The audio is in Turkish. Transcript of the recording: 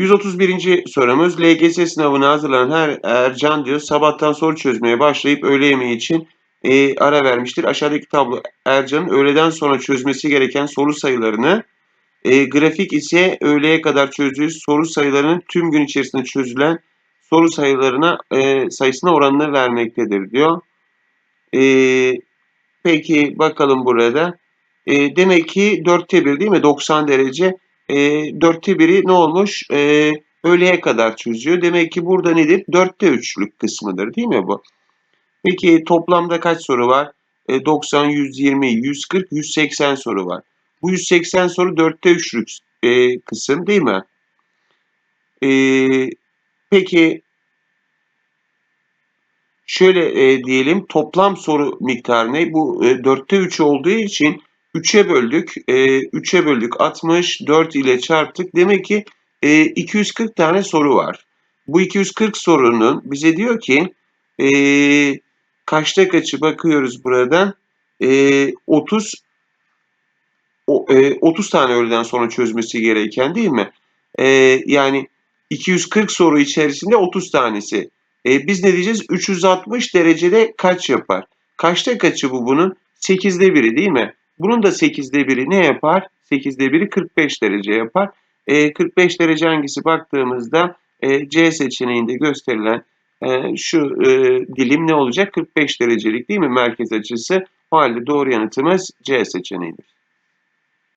131. sorumuz LGS sınavına hazırlanan her Ercan diyor sabahtan soru çözmeye başlayıp öğle yemeği için e, ara vermiştir. Aşağıdaki tablo Ercan'ın öğleden sonra çözmesi gereken soru sayılarını e, grafik ise öğleye kadar çözdüğü soru sayılarının tüm gün içerisinde çözülen soru sayılarına e, sayısına oranını vermektedir diyor. E, peki bakalım burada. E, demek ki 4'te 1 değil mi? 90 derece. E, 4'te 1'i ne olmuş? E, öğleye kadar çözüyor. Demek ki burada nedir? 4'te 3'lük kısmıdır değil mi bu? Peki toplamda kaç soru var? E, 90, 120, 140, 180 soru var. Bu 180 soru 4'te 3'lük e, kısım değil mi? E, peki şöyle e, diyelim toplam soru miktarı ne? Bu e, 4'te 3 olduğu için 3'e böldük. E, 3'e böldük 60, 4 ile çarptık. Demek ki e, 240 tane soru var. Bu 240 sorunun bize diyor ki e, kaçta kaçı bakıyoruz buradan. E, 30 o, e, 30 tane öğleden sonra çözmesi gereken değil mi? E, yani 240 soru içerisinde 30 tanesi. E, biz ne diyeceğiz? 360 derecede kaç yapar? Kaçta kaçı bu bunun? 8'de biri değil mi? Bunun da 8'de biri ne yapar? 8'de biri 45 derece yapar. E, 45 derece hangisi baktığımızda e, C seçeneğinde gösterilen e, şu e, dilim ne olacak? 45 derecelik değil mi merkez açısı? O halde doğru yanıtımız C seçeneğidir.